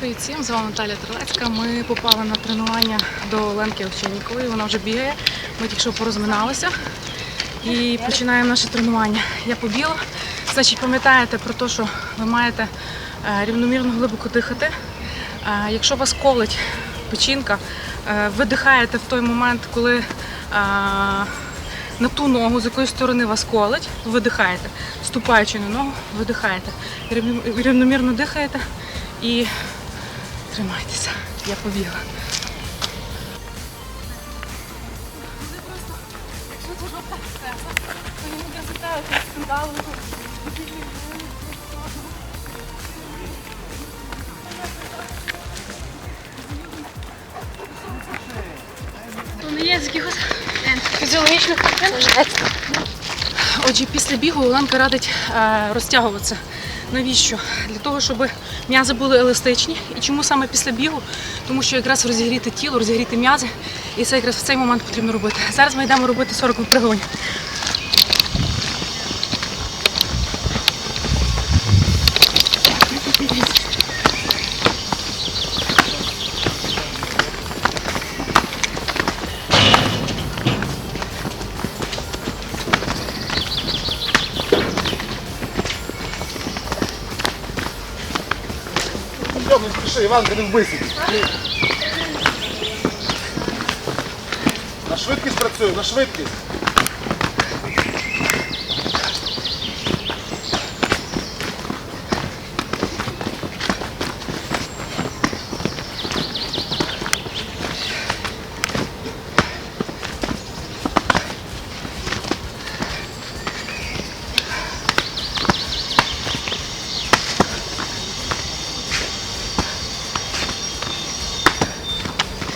Привіт всім, з вами Наталя Трилецька. Ми попали на тренування до Ленки Овчиннікової. Вона вже бігає. Ми тільки що порозминалися і починаємо наше тренування. Я побіла. Значить, пам'ятаєте про те, що ви маєте е, рівномірно глибоко дихати. Е, Якщо вас колить печінка, е, ви дихаєте в той момент, коли на ту ногу, з якої сторони вас колить, ви видихаєте. Ступаючи на ногу, видихаєте. Рівно- Рівномірно дихаєте і тримайтеся. Я побігла. То не є з якихось фізіологічних причин. Отже, після бігу Оленка радить е, розтягуватися. Навіщо? Для того, щоб м'язи були еластичні. І чому саме після бігу? Тому що якраз розігріти тіло, розігріти м'язи, і це якраз в цей момент потрібно робити. Зараз ми йдемо робити 40 випригувань. Йо, не спіши, Іванка, не вбийся. На швидкість працюю, на швидкість.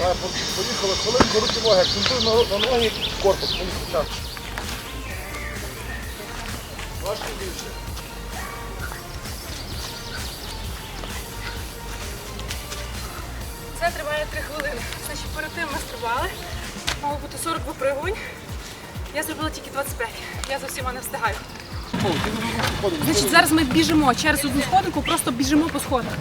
Поїхали, хвилинку, руки ноги, акцентуй на, на ноги, корпус, мені спочатку. Важко більше. Це триває 3 хвилини. Значить, перед тим ми стрибали. Мало бути 40 випригувань. Я зробила тільки 25. Я за всіма не встигаю. Значить, зараз ми біжимо через одну сходинку, просто біжимо по сходах.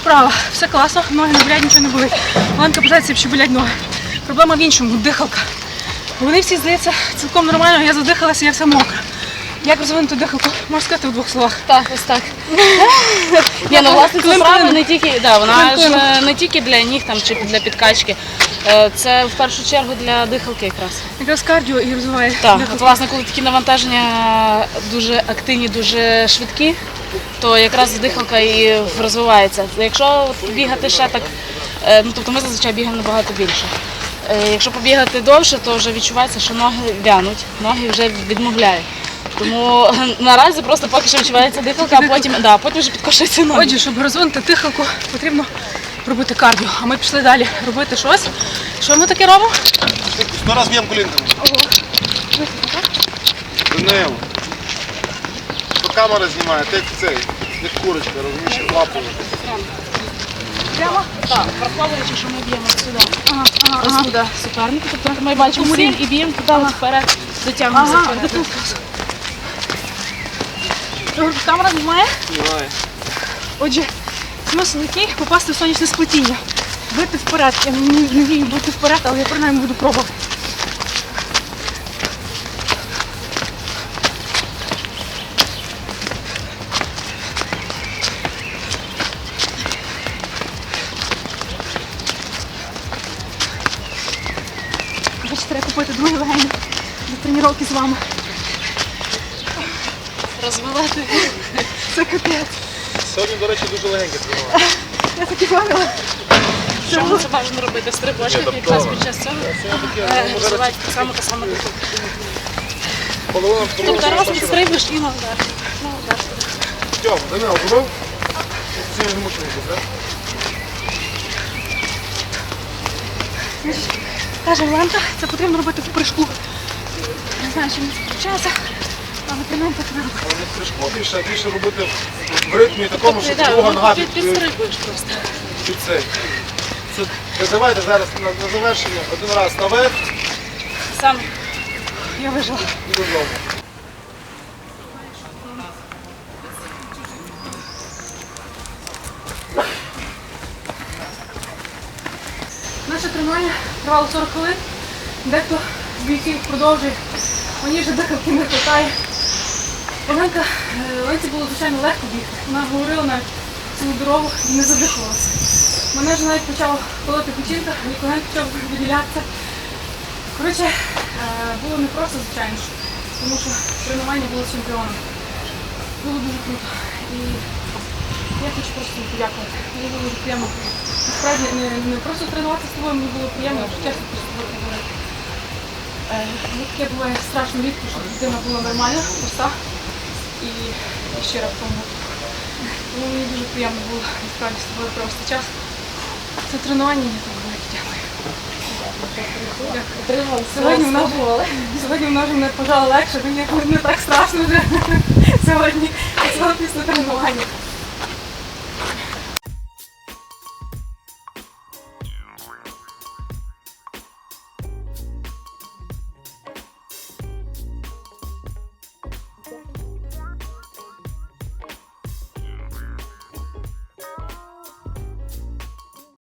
Справа? Все класно, ноги не болять, нічого не болить. Оленка питається, що болять ноги. Проблема в іншому дихалка. Вони всі, здається, цілком нормально, я задихалася, я вся мокра. Як розвинути дихалку? Можна сказати в двох словах. Так, ось так. Ні, ну власне це справа не тільки, да, вона ж е, не тільки для ніг там чи для підкачки. Е, Це в першу чергу для дихалки якраз. Якраз кардіо і розвиває Так, дихалку. от власне, коли такі навантаження дуже активні, дуже швидкі, то якраз дихалка і розвивається. Якщо бігати ще так, е, ну тобто ми зазвичай бігаємо набагато більше. Е, Якщо побігати довше, то вже відчувається, що ноги в'януть, ноги вже відмовляють. Тому наразі просто поки що відчувається дихалка, а потім, да, потім вже підкошується ноги. Отже, щоб розвинути дихалку, потрібно робити кардіо. А ми пішли далі робити щось. Що ми таке робимо? Сто раз б'ємо колінками. Данило. Камера знімає, ти як цей, як курочка, розумієш, як лапою. Прямо? Так, враховуючи, що ми б'ємо сюди. Ага, ага, Ось ага. туди суперника, тобто ми бачимо ціль і б'ємо туди от вперед, дотягнемо Ага, вперед. тут. Камера знімає? Знімає. Отже, смисл який попасти в сонячне сплетіння. Бити вперед. Я не, не вмію бити вперед, але я принаймні буду пробувати. Треба купити другий легень для тренування з вами. Розвивати. Це капець. Сьогодні, до речі, дуже легеньке тренування. Я так і бавила. Що ми це бажано робити? Стрибочки, якраз тобто- під час цього ну, розвивати так само та сама. половина второго. Тобто раз підстрибуєш і на удар. На удар. Тьом, Данило? Ці не мучили, так? Каже Лента, це потрібно робити в прыжку. Не знаю, чим не включається, але принаймні так треба. Але не стрижко більше, а більше робити в ритмі такому, щоб друга нога під- під, підстрибуєш просто. під цей. Це, давайте зараз на, на завершення один раз наверх Сам Я вижила. і додому. Наше тренування тривало 40 хвилин. Дехто з бійців продовжує. Мені вже дихавки не вистачає. Оленка, е, Оленці було звичайно легко бігти. Вона говорила навіть цілу дорогу і не задихалася. Мене вже навіть почала колоти печінка, колен почав виділятися. Коротше, е, було не просто, звичайно, тому що тренування було чемпіоном. Було дуже круто. І я хочу просто подякувати. Мені було дуже приємно. Насправді не, не просто тренуватися з тобою, мені було приємно, що чесно з тобою поговорити. Е, ну, таке буває страшно рідко, щоб дитина була нормальна, проста і, і щира в тому. Тому мені дуже приємно було насправді з тобою провести час. Це тренування, я тобі велике дякую. Дякую. Сьогодні вона вже не пожала легше, мені не так страшно вже сьогодні, сьогодні після тренування.